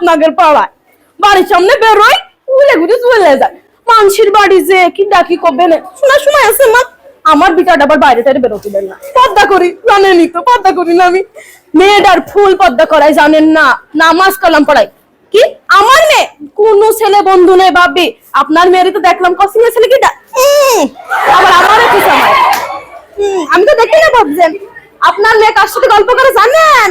আপনাদের পাড়ায়। বাড়ির সামনে বেরোয় উলে ঘুরে চলে যায়। মানুষের বাড়ি যে কি ডাকি কবে না? শোনার সময় আছে মা। আমার বিটাটা আবার বাইরে টাইরে বেরোতে দেন না। পদ্মা করি জানেনই তো পদ্মা করি না আমি। মেয়েটার ফুল পদ্মা করাই জানেন না। নামাজ কালাম পড়াই। কি? আমার মেয়ে? কোন ছেলে বন্ধু নেই ভাবি। আপনার মেয়েরই তো দেখলাম কসিং ছেলে কি আবার আমারও কি সময় আমি তো দেখি না ভাবছেন। আপনার মেয়ে কার সাথে গল্প করে জানেন?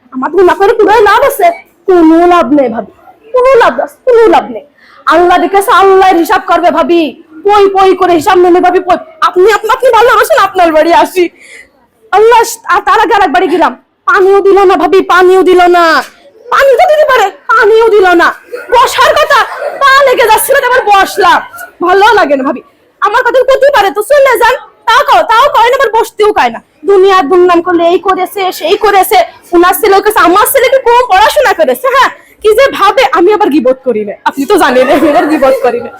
আমার গুণা করে কোনো লাভ আছে? কোনো লাভ নেই ভাবি। কোনো লাভ কোনো লাভ নেই। আল্লাহ দেখেছে, আল্লাহর হিসাব করবে ভাবি। পই পই করে হিসাব নেবে ভাবি, পই। আপনি আপনি আপনি ভালোবাসেন আপনার বাড়ি আসি। আল্লাহ তার আগে আর বাড়ি গেলাম। পানিও দিল না ভাবি, পানিও দিল না। পানি তো দিতে পারে, পানিও দিল না। বসার কথা, পা লেগে যাচ্ছিল আবার বসলাম। ভালো লাগে না ভাবি। আমার কথা করতে পারে, তো চলে যান। তাও তাও কয় না আবার বসতেও কয় না। দুনিয়ার দুর্নাম করলে এই করেছে, সেই করেছে। উনার ছেলে ওকে আমার ছেলেকে কম পড়াশোনা করেছে হ্যাঁ? কি যে ভাবে আমি আবার গিবোধ করি না। আপনি তো জানেন, আমি আবার গিবোধ করি না।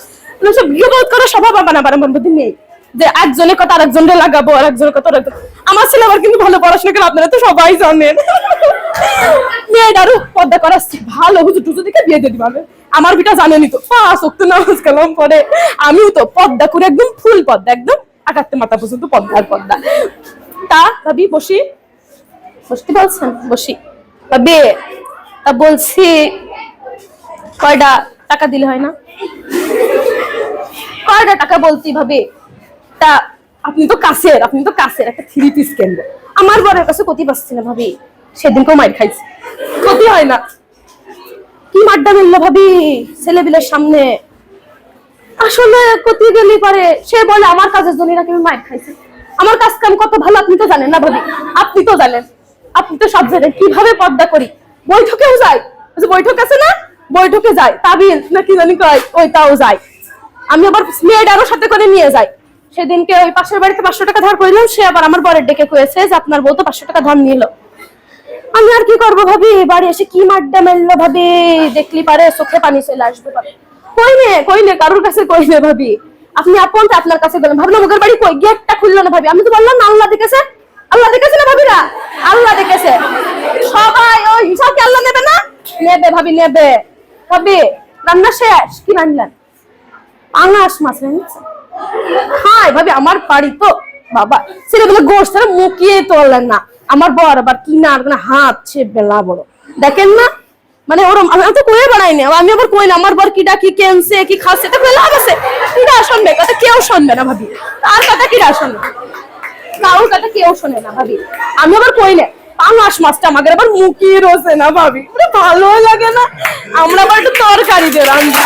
সব গিবোধ করার স্বভাব আমার আবার আমার মধ্যে নেই। যে একজনের কথা আরেকজনের লাগাবো আর একজনের কথা আরেকজন আমার ছেলে আবার কিন্তু ভালো পড়াশোনা করে, আপনারা তো সবাই জানেন। মেয়েটারও পদ্মা করাচ্ছি, ভালো হুজুর টুজু দিকে বিয়ে দিয়ে দিবে আমার বিটা জানেনি তো। পাঁচ অক্ট নামাজ কালাম পরে আমিও তো পদ্মা করে, একদম ফুল পদ্মা একদম আকাত্তে মাথা পর্যন্ত পদ্মার পদ্মা তা, ভাবি, বসি। বসতে বলছেন বসি। ভাবি তা বলছি কয়টা টাকা দিলে হয় না? কয়টা টাকা বলছি ভাবি? তা আপনি তো কাছের, আপনি তো কাছের একটা থ্রি পিস কেনবো আমার বরের কাছে ক্ষতি পাচ্ছি না ভাবি। সেদিনকেও মাইর খাইছি। ক্ষতি হয় না। কি মাড্ডা মিললো ভাবি ছেলেবিলের সামনে? আসলে ক্ষতি গেলি পারে। সে বলে, আমার কাজের জন্য নাকি আমি মাইর খাইছি? আমার কাজ কাম কত ভালো আপনি তো জানেন না ভাবি। আপনি তো জানেন। আপনি তো সব জানেন, কীভাবে পর্দা করি? বৈঠকেও যাই বৈঠক আছে না? বৈঠকে যাই তাবিল না কি জানি কয়, ওইটাও যাই আমি আবার মেয়েটারও সাথে করে নিয়ে যাই। সেদিনকে ওই পাশের বাড়িতে পাঁচশো টাকা ধার করিলাম, সে আবার আমার বরের ডেকে কয়েছে যে আপনার বউ তো পাঁচশো টাকা ধার নিল। আমি আর কি করব ভাবি? বাড়ি এসে কি মাড্ডা মেললো ভাবি? দেখলি পারে চোখে পানি চলে আসবে কই নে কই নে, কারোর কাছে কই নে ভাবি? আপনি আপন আপনার কাছে গেলেন। ভাবলাম ওদের বাড়ি কই? গেটটা খুললো না ভাবি। আমি তো বললাম না আল্লাহ দেখেছে আল্লাহ দেখেছে আল্লাহ দেখেছে। সবাই ওই হিসাব কি আল্লাহ নেবে না? নেবে ভাবি নেবে। ভাবি, রান্না শেষ? কি রান্নান পাঙাশ মাছ খাই ভাবি, আমার বাড়ি তো বাবা, ছেলেগুলো গোষ্ঠ মুখিয়ে তোলেন না। আমার বর আবার কিনার মানে হাত সে বেলা বড়। দেখেন না? মানে ওরম, আমি তো কয়ে বেড়াই না আমি আবার কই না, আমার বর কিটা কি কেনছে কি খাচ্ছে এটা লাভ আছে? কিটা শুনবে? কথা কেউ শুনবে না ভাবি। তার কথা কিটা শুনবে? কারোর কথা কেউ শোনে না, ভাবি। আমি আবার কই না? পাঙাশ মাছটা আমাদের আবার মুখিয়ে রোজে না, ভাবি। ভালো লাগে না। আমরা আবার একটু তরকারি দিয়ে রান্না